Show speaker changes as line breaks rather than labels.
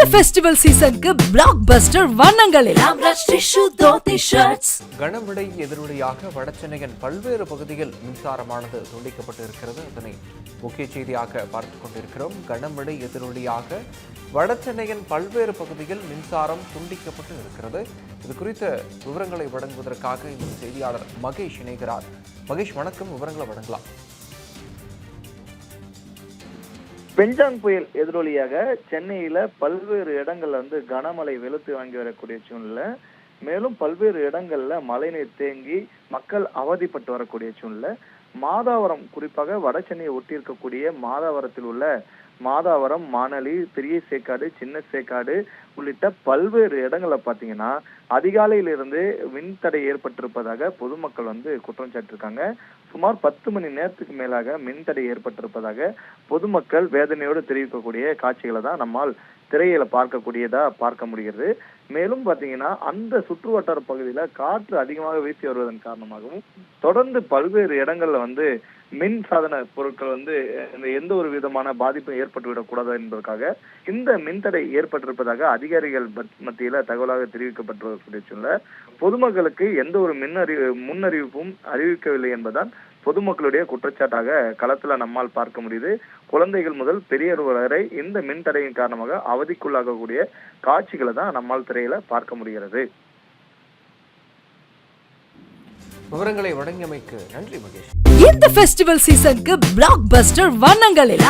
இந்த ஃபெஸ்டிவல் சீசனுக்கு பிளாக் பஸ்டர் வண்ணங்களில்
கனமழை எதிரொலியாக வடசென்னையின் பல்வேறு பகுதியில் மின்சாரமானது துண்டிக்கப்பட்டு இருக்கிறது அதனை முக்கிய செய்தியாக பார்த்துக் கொண்டிருக்கிறோம். கனமழை எதிரொலியாக வடசென்னையின் பல்வேறு பகுதியில் மின்சாரம் துண்டிக்கப்பட்டு இருக்கிறது இது குறித்த விவரங்களை வழங்குவதற்காக இந்த செய்தியாளர் மகேஷ் இணைகிறார். மகேஷ் வணக்கம். விவரங்களை வழங்கலாம்.
பெஞ்சாங் புயல் எதிரொலியாக சென்னையில பல்வேறு இடங்கள்ல வந்து கனமழை வெளுத்து வாங்கி வரக்கூடிய சூழ்நிலை. மேலும் பல்வேறு இடங்கள்ல மழைநீர் தேங்கி மக்கள் அவதிப்பட்டு வரக்கூடிய சூழ்நிலை. மாதாவரம் குறிப்பாக வட சென்னையை ஒட்டி இருக்கக்கூடிய மாதாவரத்தில் உள்ள மாதாவரம் மானளி பெரிய சேக்காடு சின்ன சேக்காடு உள்ளிட்ட பல்வேறு இடங்களை பார்த்தீங்கன்னா அதிகாலையிலிருந்து மின்தடை ஏற்பட்டிருப்பதாக பொதுமக்கள் வந்து குற்றம் சாட்டிருக்காங்க சுமார் பத்து மணி நேரத்துக்கு மேலாக மின்தடை ஏற்பட்டிருப்பதாக பொதுமக்கள் வேதனையோடு தெரிவிக்கக்கூடிய காட்சிகளை தான் நம்மால் திரையில பார்க்கக்கூடியதா பார்க்க முடிகிறது. மேலும் பாத்தீங்கன்னா அந்த சுற்று வட்டார பகுதியில காற்று அதிகமாக வீசி வருவதன் காரணமாகவும் தொடர்ந்து பல்வேறு இடங்கள்ல வந்து மின் சாதன பொருட்கள் வந்து எந்த ஒரு விதமான பாதிப்பும் ஏற்பட்டுவிடக்கூடாது என்பதற்காக இந்த மின்தடை ஏற்பட்டிருப்பதாக அதிகாரிகள் மத்தியில தகவலாக தெரிவிக்கப்பட்டுள்ள பொதுமக்களுக்கு எந்த ஒரு மின் அறிவு முன்னறிவிப்பும் அறிவிக்கவில்லை என்பதால் பொதுமக்களுடைய குற்றச்சாட்டாக களத்துல நம்மால் பார்க்க முடியுது. குழந்தைகள் முதல் பெரியவர் வரை இந்த மின்தடையின் காரணமாக அவதிக்குள்ளாகக்கூடிய காட்சிகளை தான் நம்மால் திரையில பார்க்க முடிகிறது.
விவரங்களை வழங்கியமைக்கு நன்றி மகேஷ்.
இந்த ஃபெஸ்டிவல் சீசனுக்கு பிளாக் பஸ்டர் வண்ணங்களில்.